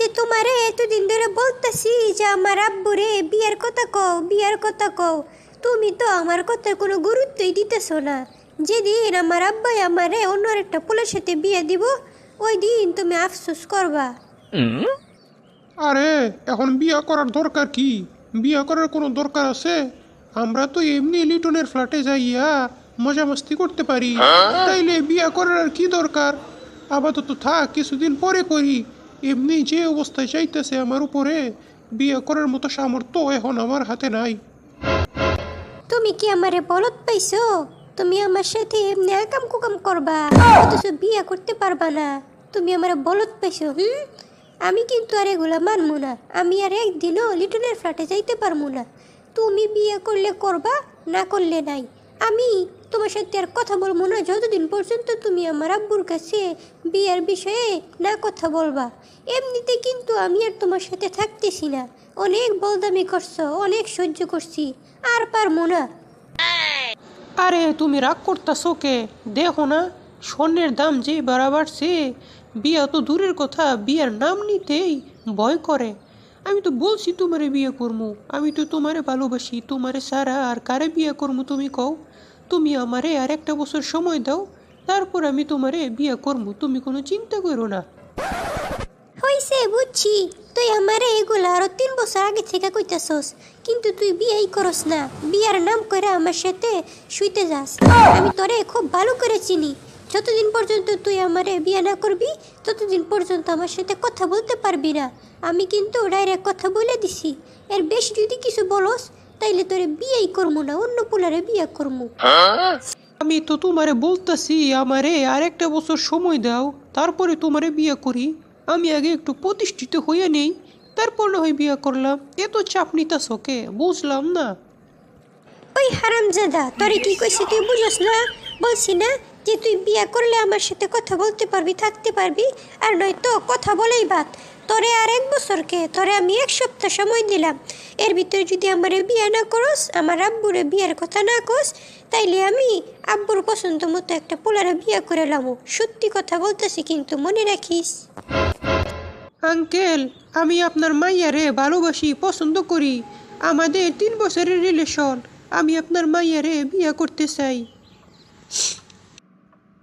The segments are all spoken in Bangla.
যে তোমারে এতদিন ধরে বলতেছি যে আমার আব্বু রে বিয়ের কথা কও বিয়ের কথা কও তুমি তো আমার কথার কোনো গুরুত্বই দিতেছো না। যেদিন আমার আব্বাই আমারে অন্য একটা পোলের সাথে বিয়ে দিব ওই দিন তুমি আফসোস করবা। আরে এখন বিয়া করার দরকার কি? বিয়া করার কোনো দরকার আছে? আমরা তো এমনি লিটনের ফ্ল্যাটে যাইয়া মজা মস্তি করতে পারি। তাইলে বিয়া করার আর কি দরকার? আপাতত থাক কিছুদিন পরে করি। এমনি যে অবস্থায় চাইতেছে আমার উপরে বিয়ে করার মতো সামর্থ্য এখন আমার হাতে নাই তুমি কি আমারে বলত পাইছো? তুমি আমার সাথে এমনি একাম কুকাম করবা। অথচ বিয়ে করতে পারবা না। তুমি আমার বলত পাইছো, হুম? আমি কিন্তু আর এগুলা মানবো না। আমি আর একদিনও লিটনের ফ্ল্যাটে যাইতে পারব না। তুমি বিয়ে করলে করবা, না করলে নাই। আমি তোমার সাথে আর কথা বলব না। যতদিন পর্যন্ত তুমি আমার আব্বুর কাছে বিয়ের বিষয়ে না কথা বলবা, এমনিতে কিন্তু আমি আর তোমার সাথে থাকতেছি না। অনেক বলদামি করছ, অনেক সহ্য করছি, আর পারব না। আরে, তুমি রাগ করতেছো কে? দেখো না, স্বর্ণের দাম যে বাড়া সে, বিয়া তো দূরের কথা, বিয়ার নাম নিতেই ভয় করে। আমি তো বলছি তোমারে বিয়ে করব আমি তো তোমারে ভালোবাসি, তোমারে সারা আর কারে বিয়ে করব তুমি কও? তুমি আমারে আর একটা বছর সময় দাও, তারপর আমি তোমারে বিয়ে করব, তুমি কোনো চিন্তা করো না। হইছে, বুঝছি। তুই আমারে এগুলা আরও তিন বছর আগে থেকে কইতাছস, কিন্তু তুই বিয়েই করস না। বিয়ার নাম করে আমার সাথে শুইতে যাস। আমি তোরে খুব ভালো করে চিনি। যতদিন পর্যন্ত তুই আমারে বিয়ে না করবি, ততদিন পর্যন্ত আমার সাথে কথা বলতে পারবি না। আমি কিন্তু ডাইরেক্ট কথা বলে দিছি। এর বেশি যদি কিছু বলস তাইলে তোরে বিয়েই করব না অন্য পোলারে বিয়ে করব আমি তো তোমারে বলতাছি আমারে আর একটা বছর সময় দাও তারপরে তোমারে বিয়ে করি। আমি আগে একটু প্রতিষ্ঠিত হয়ে নেই তারপর না হয় বিয়ে করলাম। এত চাপ নিতাস ওকে বুঝলাম না। ওই হারামজাদা তোরে কি কইছি তুই বুঝস না? বলছি না যে তুই বিয়ে করলে আমার সাথে কথা বলতে পারবি থাকতে পারবি আর নয়তো কথা বলেই বাদ। তোরে আর এক বছরকে তোরে আমি এক সপ্তাহ সময় দিলাম। এর ভিতরে যদি আমার বিয়ে না করস আমার আব্বুরে বিয়ের কথা না কস তাইলে আমি আব্বুর পছন্দ মতো একটা পোলারে বিয়ে করে লামো। সত্যি কথা বলতেছি কিন্তু মনে রাখিস। আঙ্কেল আমি আপনার মাইয়ারে ভালোবাসি পছন্দ করি। আমাদের তিন বছরের রিলেশন আমি আপনার মাইয়ারে বিয়ে করতে চাই।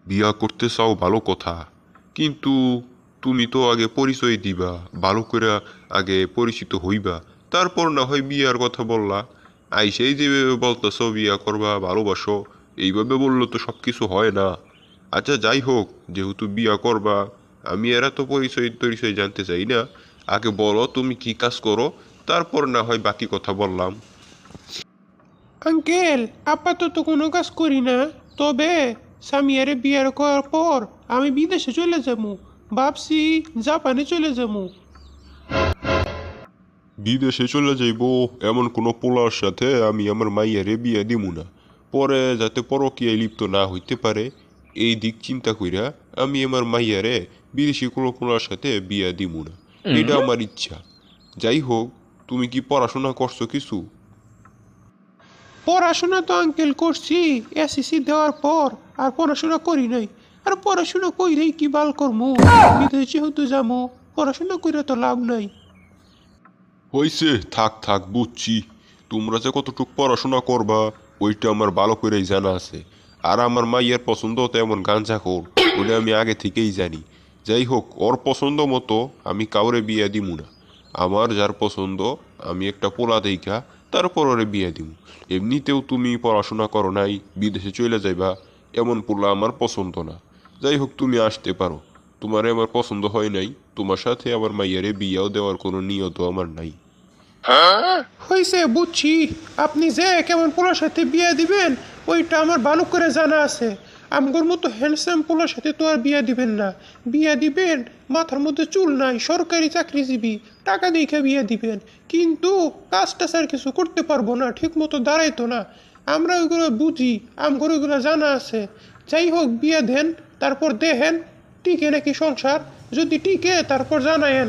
বিয়া করতে চাও ভালো কথা কিন্তু তুমি তো আগে পরিচয় দিবা, ভালো করে আগে পরিচিত হইবা। তারপর না হয় বিয়ার কথা বললা। আইসেই যেভাবে বলতেছ বিয়া করবা, ভালোবাসো। এইভাবে বললে তো সব কিছু হয় না। আচ্ছা যাই হোক, যেহেতু বিয়া করবা, আমি এরা তো পরিচয় টরিচয় জানতে চাই না। আগে বলো, তুমি কি কাজ করো? তারপর না হয় বাকি কথা বললাম। আঙ্কেল, আপাতত কোনো কাজ করি না। তবে স্বামী আরে বিয়ের করার পর আমি বিদেশে চলে যাব। ভাবছি জাপানে চলে যাব। বিদেশে চলে যাইব এমন কোনো পোলার সাথে আমি আমার মাইয়ারে বিয়ে দিব না। পরে যাতে পরকীয়ায় লিপ্ত না হইতে পারে এই দিক চিন্তা কইরা আমি আমার মাইয়ারে বিদেশি কোনো পোলার সাথে বিয়া দিব না। এটা আমার ইচ্ছা। যাই হোক তুমি কি পড়াশোনা করছ কিছু? পড়াশোনা তো আঙ্কেল করছি এসএসসি দেওয়ার পর আর পড়াশোনা করি নাই। আর পড়াশোনা কইরেই কি বাল করমু? বিদেশে যেহেতু যাব, পড়াশোনা কইরে তো লাভ নাই। হইছে, থাক থাক, বুঝছি। তোমরা যে কতটুক পড়াশোনা করবা, ওইটা আমার ভালো করেই জানা আছে। আর আমার মাইয়ের পছন্দ তেমন গাঞ্জা খোর ওটা আমি আগে থেকেই জানি। যাই হোক, ওর পছন্দ মতো আমি কাউরে বিয়ে দিব না। আমার যার পছন্দ, আমি একটা পোলা দেখা তারপর ওরে বিয়ে দিব এমনিতেও তুমি পড়াশোনা করো নাই, বিদেশে চলে যাইবা, এমন পোলা আমার পছন্দ না। যাই হোক তুমি আসতে পারো। তোমারে আমার পছন্দ হয় নাই। তোমার সাথে আমার মাইয়ারে বিয়েও দেওয়ার কোনো নিয়ত আমার নাই। হয়েছে বুঝছি। আপনি যে কেমন পোলার সাথে বিয়ে দিবেন, ওইটা আমার ভালো করে জানা আছে। আমগর মতো হ্যান্ডসাম পোলার সাথে তো আর বিয়ে দিবেন না। বিয়ে দিবেন, মাথার মধ্যে চুল নাই, সরকারি চাকরিজীবী, টাকা দেখে বিয়ে দিবেন। কিন্তু কাজটা স্যার কিছু করতে পারব না ঠিক মতো দাঁড়াইতো না। আমরা ওইগুলো বুঝি, আমগর ওইগুলো জানা আছে। যাই হোক বিয়ে দেন। তারপর দেখেন টিকে নাকি সংসার? যদি টিকে তারপর জানায়েন।